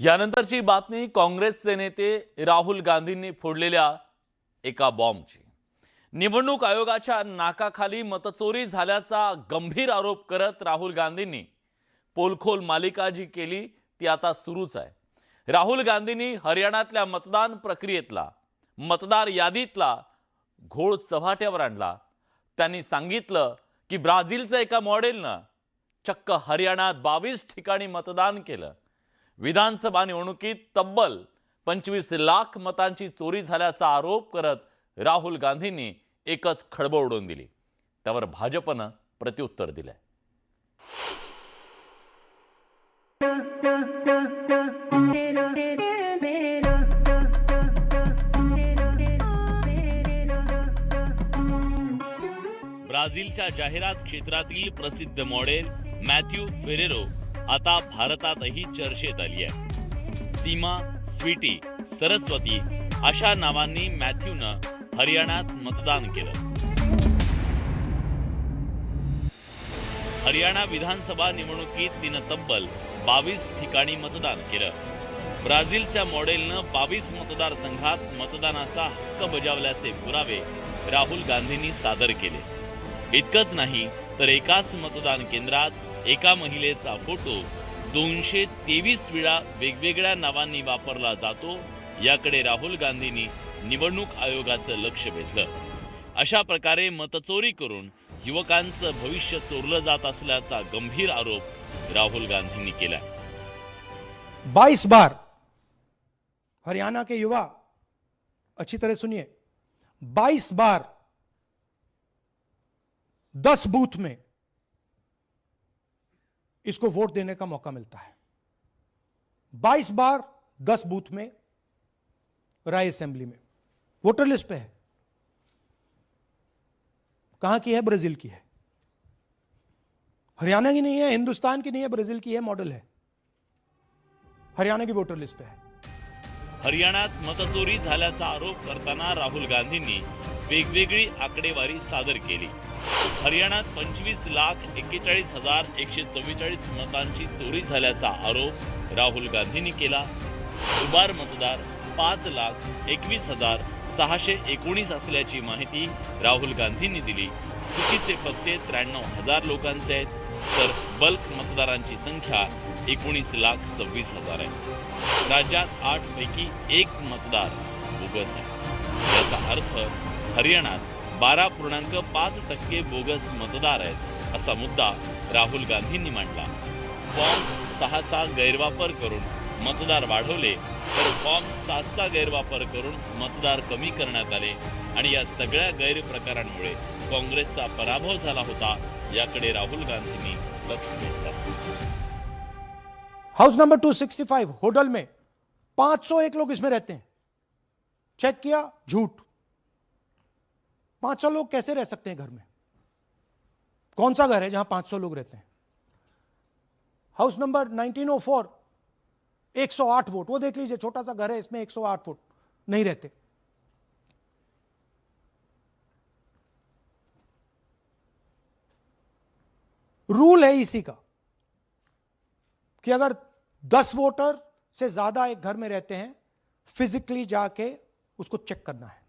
यानंतरची बातमी काँग्रेसचे नेते राहुल गांधींनी फोडलेल्या एका बॉम्बची. निवडणूक आयोगाच्या नाकाखाली मतचोरी झाल्याचा गंभीर आरोप करत राहुल गांधींनी पोलखोल मालिका जी केली ती आता सुरूच आहे. राहुल गांधींनी हरियाणातल्या मतदान प्रक्रियेतला मतदार यादीतला घोळ चव्हाट्यावर आणला. त्यांनी सांगितलं की ब्राझीलचं एका मॉडेलनं चक्क हरियाणात बावीस ठिकाणी मतदान केलं. विधानसभा निवडणुकीत तब्बल पंचवीस लाख मतांची चोरी झाल्याचा आरोप करत राहुल गांधींनी एकच खळबळ उडवून दिली. त्यावर भाजपनं प्रत्युत्तर दिलंय. ब्राझीलच्या जाहिरात क्षेत्रातील प्रसिद्ध मॉडेल मॅथ्यू फेरेरो आता भारतातही चर्चेत आली आहे. सीमा स्वीटी सरस्वती अशा नावांनी मॅथ्यूनं हरियाणात मतदान केलं. हरियाणा विधानसभा निवडणुकीत तिनं तब्बल बावीस ठिकाणी मतदान केलं. ब्राझीलच्या मॉडेलनं बावीस मतदारसंघात मतदानाचा हक्क बजावल्याचे पुरावे राहुल गांधींनी सादर केले. इतकंच नाही तर एकाच मतदान केंद्रात एका महिलेचा फोटो दोनशे तेवीस वेळा वेगवेगळ्या नावांनी वापरला जातो. याकडे राहुल गांधींनी निवडणूक आयोगाचं लक्ष वेधलं. अशा प्रकारे मतचोरी करून युवकांचं भविष्य चोरलं जात असल्याचा गंभीर आरोप राहुल गांधींनी केला 22 बार. हरियाणा के युवा अच्छी तरह सुनिए. 22 बार. दस बूथ में इसको वोट देने का मौका मिलता है। 22 बार 10 बूथ में, राय असेंबली में। वोटर लिस्ट पे है। कहाँ की है? ब्राज़ील की है। हरियाणा की नहीं है, हिंदुस्तान की नहीं है, ब्राज़ील की है, मॉडल है। हरियाणा की वोटर लिस्ट पे है। हरियाणात मतचोरी झाल्याचा आरोप करताना राहुल गांधींनी वेगवेगळी आकडेवारी सादर केली. हरियाणात पंचवीस लाख एक्केचाळीस हजार एकशे चव्वेचाळीस मतांची चोरी झाल्याचा आरोप राहुल गांधींनी केला. दुबार मतदार पाच लाख एकवीस हजार सहाशे एकोणीस असल्याची माहिती राहुल गांधींनी दिली. चुकीचे पत्ते त्र्याण्णव हजार लोकांचे आहेत तर बल्क मतदारांची संख्या एकोणीस लाख सव्वीस हजार आहे. राज्यात आठ पैकी एक मतदार बोगस आहे. याचा अर्थ हरियाणात बारा पूर्णांक पाच टक्के बोगस मतदार आहेत असा मुद्दा राहुल गांधींनी मांडला. फॉर्म सहाचा गैरवापर करून मतदार वाढवले तर फॉर्म सातचा गैरवापर करून मतदार कमी करण्यात आले आणि या सगळ्या गैरप्रकारांमुळे काँग्रेसचा पराभव झाला होता याकडे राहुल गांधींनी लक्ष वेधलं. हाउस नंबर 265 होटल में 501 लोग इसमें रहते हैं. चेक किया झूठ. 500 लोग कैसे रह सकते हैं घर में? कौन सा घर है जहाँ 500 लोग रहते हैं? House number 1904 108 vote. वो देख लीजिए, छोटा सा घर है, इसमें 108 वोट नहीं रहते। रूल है इसी का कि अगर 10 वोटर से ज़्यादा एक घर में रहते हैं, फिजिकली जाके उसको चेक करना है।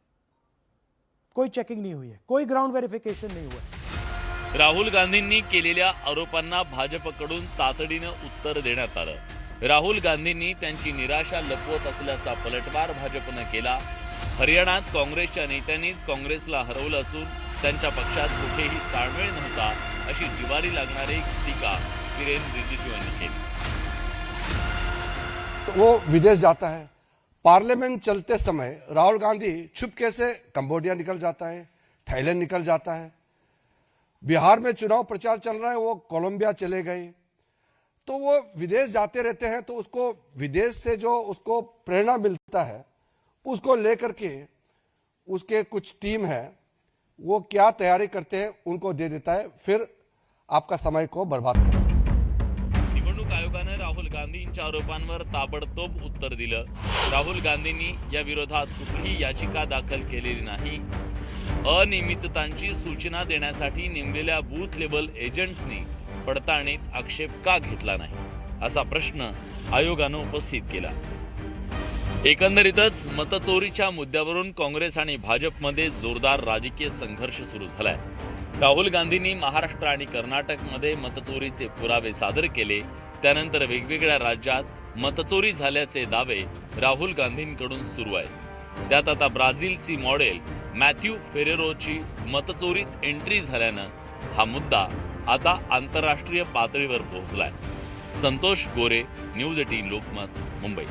कोई चेकिंग नहीं हुई है कोई ग्राउंड वेरिफिकेशन नहीं हुआ है। राहुल गांधींनी केलेल्या आरोपांना भाजपकडून तातडीनं उत्तर देण्यात आलं. राहुल गांधींनी त्यांची निराशा लपवत असल्याचा पलटवार भाजपनं केला. हरियाणात काँग्रेसच्या नेत्यांनीच काँग्रेसला हरवलं असून त्यांच्या पक्षात कुठेही ताळमेळ नव्हता अशी जिवारी लागणारी टीका किरेन रिजिजू यांनी केली. वो विदेश जाता है पार्लियामेंट चलते समय राहुल गांधी छुपके से कंबोडिया निकल जाता है, थाईलैंड निकल जाता है। बिहार में चुनाव प्रचार चल रहा है, वो कोलंबिया चले गए। तो वो विदेश जाते रहते हैं तो उसको विदेश से जो उसको प्रेरणा मिलता है, उसको लेकर के उसके कुछ टीम है, वो क्या तैयारी करते हैं, उनको दे देता है। फिर आपका समय को बर्बाद करता है गांधींच्या आरोपांवर ताबडतोब उत्तर दिलं. राहुल गांधींनी या विरोधात कुठलीही याचिका दाखल केलेली नाही. अनियमिततांची सूचना देण्यासाठी नेमलेल्या बूथ लेवल एजंट्सनी पडताळणीत आक्षेप का घेतला नाही असा प्रश्न आयोगानं उपस्थित केला. एकंदरीतच मतचोरीच्या मुद्द्यावरून काँग्रेस आणि भाजपमध्ये जोरदार राजकीय संघर्ष सुरू झालाय. राहुल गांधींनी महाराष्ट्र आणि कर्नाटकमध्ये मतचोरीचे पुरावे सादर केले त्यानंतर वेगवेगळ्या राज्यात मतचोरी झाल्याचे दावे राहुल गांधींकडून सुरू आहेत. त्यात आता ब्राझीलची मॉडेल मॅथ्यू फेरेरोची मतचोरीत एंट्री झाल्यानं हा मुद्दा आता आंतरराष्ट्रीय पातळीवर पोहोचलाय. Santosh Gore news eighteen Lokmat Mumbai.